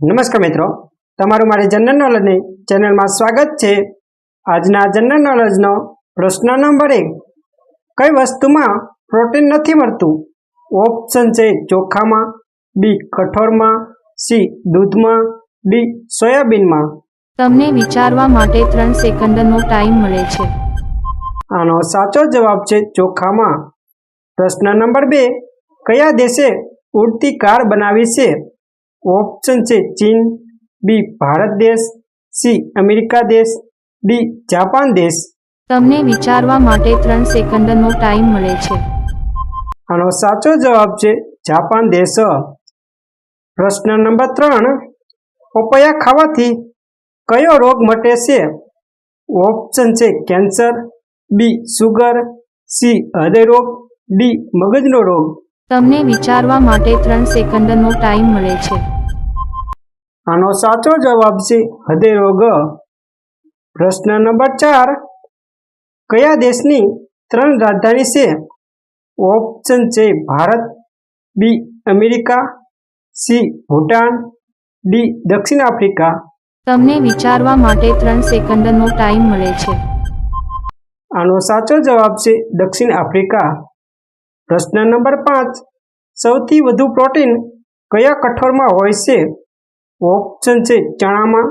નમસ્કાર મિત્રો. તમારું મારી જનરલ નોલેજની ચેનલમાં સ્વાગત છે. આજના જનરલ નોલેજનો પ્રશ્ન નંબર એક. કઈ વસ્તુમાં પ્રોટીન નથી મળતું? ઓપ્શન છે ચોખામાં બી કઠોળમાં સી દૂધમાં ડી સોયાબીનમાં. તમને વિચારવા માટે ત્રણ સેકન્ડનો ટાઈમ મળે છે. આનો સાચો જવાબ છે ચોખામાં. પ્રશ્ન નંબર બે. કયા દેશે ઉડતી કાર બનાવી છે? ઓપ્શન છે ચીન બી ભારત દેશ સી અમેરિકા દેશ ડી જાપાન દેશ. તમને વિચારવા માટે ત્રણ સેકન્ડનો ટાઈમ મળે છે. આનો સાચો જવાબ છે જાપાન દેશ. પ્રશ્ન નંબર ત્રણ. પપૈયા ખાવાથી કયો રોગ મટે છે? ઓપ્શન છે કેન્સર બી સુગર સી હૃદય રોગ ડી મગજનો રોગ. તમને વિચારવા માટે ત્રણ સેકન્ડનો ટાઈમ મળે છે. આનો સાચો જવાબ છે હૃદય રોગ. પ્રશ્ન નંબર ચાર. કયા દેશની ત્રણ રાજધાની છે? ઓપ્શન છે Bharat B America C Bhutan D દક્ષિણ આફ્રિકા. તમને વિચારવા માટે ત્રણ સેકન્ડનો ટાઈમ મળે છે. આનો સાચો જવાબ છે દક્ષિણ આફ્રિકા. પ્રશ્ન નંબર પાંચ. સૌથી વધુ પ્રોટીન કયા કઠોળમાં હોય છે? ઓપ્શન છે ચણામાં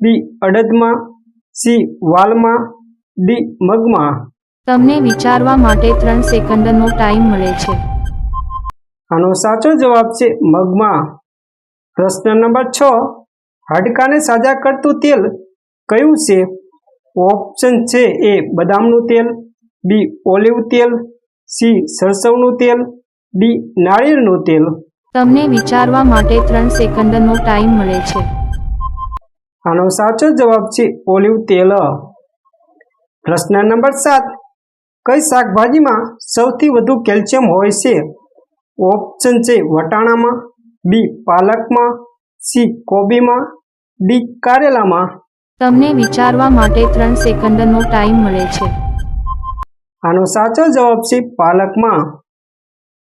બી અડદમાં સી વાલમાં ડી મગમાં. તમને વિચારવા માટે ત્રણ સેકન્ડનો ટાઈમ મળે છે. આનો સાચો જવાબ છે મગમાં. પ્રશ્ન નંબર છ. હાડકાને સાજા કરતું તેલ કયું છે? ઓપ્શન છે એ બદામનું તેલ બી ઓલિવ તેલ સી સરસવનું તેલ ડી નાળિયેરનું તેલ. તમને વિચારવા માટે ત્રણ સેકન્ડનો ટાઈમ મળે છે. આનો સાચો જવાબ છે ઓલિવ તેલ. પ્રશ્ન નંબર સાત. કઈ શાકભાજીમાં સૌથી વધુ કેલ્શિયમ હોય છે? ઓપ્શન છે વટાણામાં બી પાલકમાં સી કોબીમાં ડી કારેલામાં. તમને વિચારવા માટે ત્રણ સેકન્ડનો ટાઈમ મળે છે. આનો સાચો જવાબ છે પાલકમાં.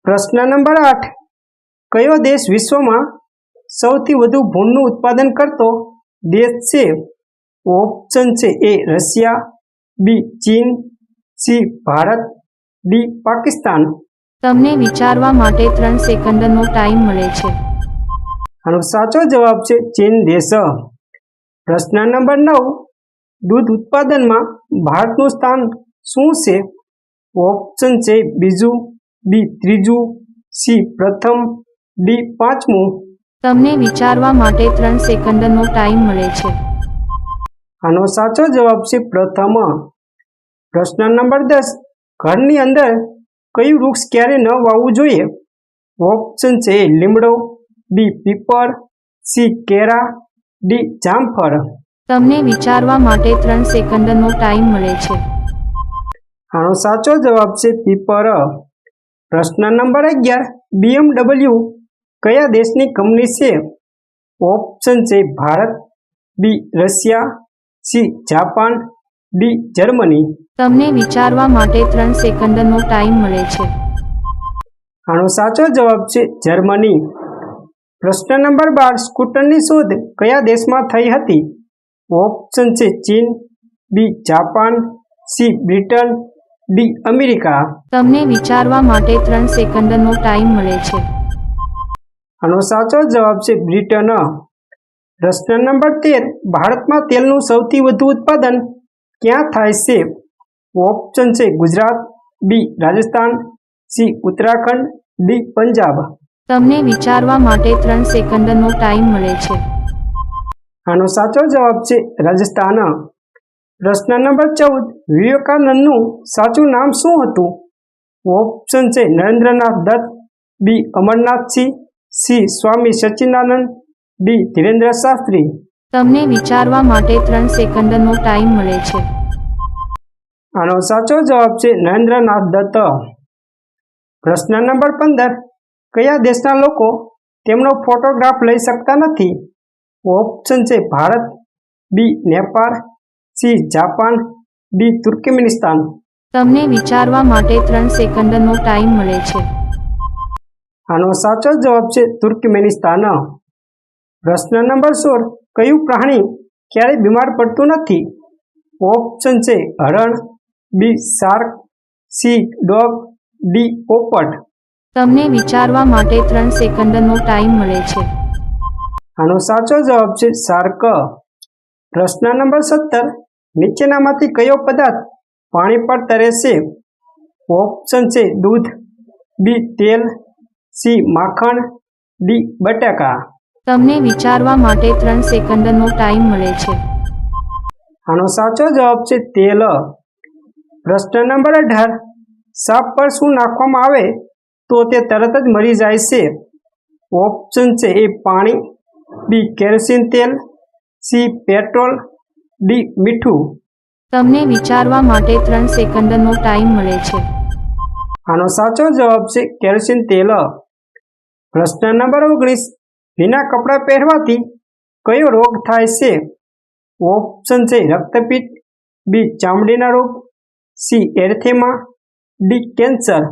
પ્રશ્ન નંબર આઠ. કયો દેશ વિશ્વમાં સૌથી વધુ ભૂનનું ઉત્પાદન કરતો દેશ છે? ઓપ્શન છે એ રશિયા બી ચીન સી ભારત ડી પાકિસ્તાન. તમને વિચારવા માટે ત્રણ સેકન્ડનો ટાઈમ મળે છે. આનો સાચો જવાબ છે ચીન દેશ. પ્રશ્ન નંબર નવ. દૂધ ઉત્પાદનમાં ભારતનું સ્થાન શું છે? ઓપ્શન છે બીજું બી ત્રીજું સી પ્રથમ ડી પાંચમું. તમને વિચારવા માટે ત્રણ સેકન્ડનો ટાઈમ મળે છે. આનો સાચો જવાબ છે પ્રથમ. પ્રશ્ન નંબર દસ. ઘરની અંદર કયું વૃક્ષ ક્યારે ન વાવવું જોઈએ? ઓપ્શન છે લીમડો બી પીપળ સી કેરા ડી જામફળ. તમને વિચારવા માટે ત્રણ સેકન્ડનો ટાઈમ મળે છે. આનો સાચો જવાબ છે પીપર. પ્રશ્ન નંબર અગિયાર. બીએમડબલ્યુ કયા દેશની કંપની છે? ઓપ્શન છે Bharat B Russia C Japan D Germany. તમને વિચારવા માટે ત્રણ સેકન્ડનો ટાઈમ મળે છે. આનો સાચો જવાબ છે જર્મની. પ્રશ્ન નંબર બાર. સ્કૂટરની શોધ કયા દેશમાં થઈ હતી? ઓપ્શન છે ચીન B Japan C Britain D America. તમને વિચારવા માટે ત્રણ સેકન્ડનો ટાઈમ મળે છે. આનો સાચો જવાબ છે બ્રિટન. પ્રશ્ન નંબર તેર ભારતમાં તેલનું સૌથી વધુ ઉત્પાદન ક્યાં થાય છે? ઓપ્શન છે Gujarat B Rajasthan C Uttarakhand D Punjab. તમને વિચારવા માટે ત્રણ સેકન્ડનો ટાઈમ મળે છે. આનો સાચો જવાબ છે રાજસ્થાન. પ્રશ્ન નંબર ચૌદ. વિવેકાનંદનું સાચું નામ શું હતું? ઓપ્શન છે Narendranath Datta B Amarnathsingh C Swami Sachchidanand D Dhirendra Shastri. તમને વિચારવા માટે ત્રણ સેકન્ડનો ટાઈમ મળે છે. આનો સાચો જવાબ છે નરેન્દ્રનાથ દત્ત. પ્રશ્ન નંબર પંદર. કયા દેશના લોકો તેમનો ફોટોગ્રાફ લઈ શકતા નથી? ઓપ્શન છે Bharat B Nepal C Japan D Turkmenistan. તમને વિચારવા માટે ત્રણ સેકન્ડનો ટાઈમ મળે છે. આનો સાચો જવાબ છે તુર્કમેનિસ્તાન. પ્રશ્ન નંબર સોળ કયું પ્રાણી ક્યારેય બીમાર પડતું નથી? ઓપ્શન છે હરણ B shark C dog D પોપટ. તમને વિચારવા માટે ત્રણ સેકન્ડનો ટાઈમ મળે છે. આનો સાચો જવાબ છે શાર્ક. પ્રશ્ન નંબર સત્તર નીચેનામાંથી કયો પદાર્થ પાણી પર તરે છે? ઓપ્શન છે દૂધ બી તેલ સી માખણ ડી બટાકા. તમને વિચારવા માટે ત્રણ સેકન્ડનો ટાઈમ મળે છે. આનો સાચો જવાબ છે તેલ. પ્રશ્ન નંબર અઢાર. સાપ પર શું નાખવામાં આવે તો તે તરત જ મરી જાય છે? ઓપ્શન છે એ પાણી બી કેરોસીન તેલ સી પેટ્રોલ ડી મીઠું. તમને વિચારવા માટે ત્રણ સેકન્ડનો ટાઈમ મળે છે. આનો સાચો જવાબ છે કેરોસીન તેલ. પ્રશ્ન નંબર ઓગણીસ. વિના કપડાં પહેરવાથી કયો રોગ થાય છે? ઓપ્શન છે રક્તપિત્ત બી ચામડીના રોગ સી એરથેમા ડી કેન્સર.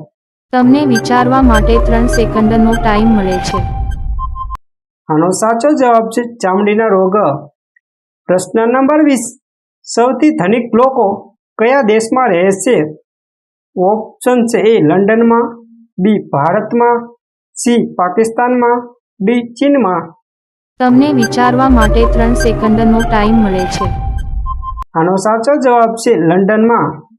તમને વિચારવા માટે ત્રણ સેકન્ડનો ટાઈમ મળે છે. આનો સાચો જવાબ છે ચામડીના રોગ. પ્રશ્ન નંબર વીસ. સૌથી ધનિક લોકો કયા દેશમાં રહે છે? ઓપ્શન છે એ લંડનમાં બી ભારતમાં સી પાકિસ્તાનમાં ડી ચીનમાં. તમને વિચારવા માટે ત્રણ સેકન્ડનો ટાઈમ મળે છે. આનો સાચો જવાબ છે લંડનમાં.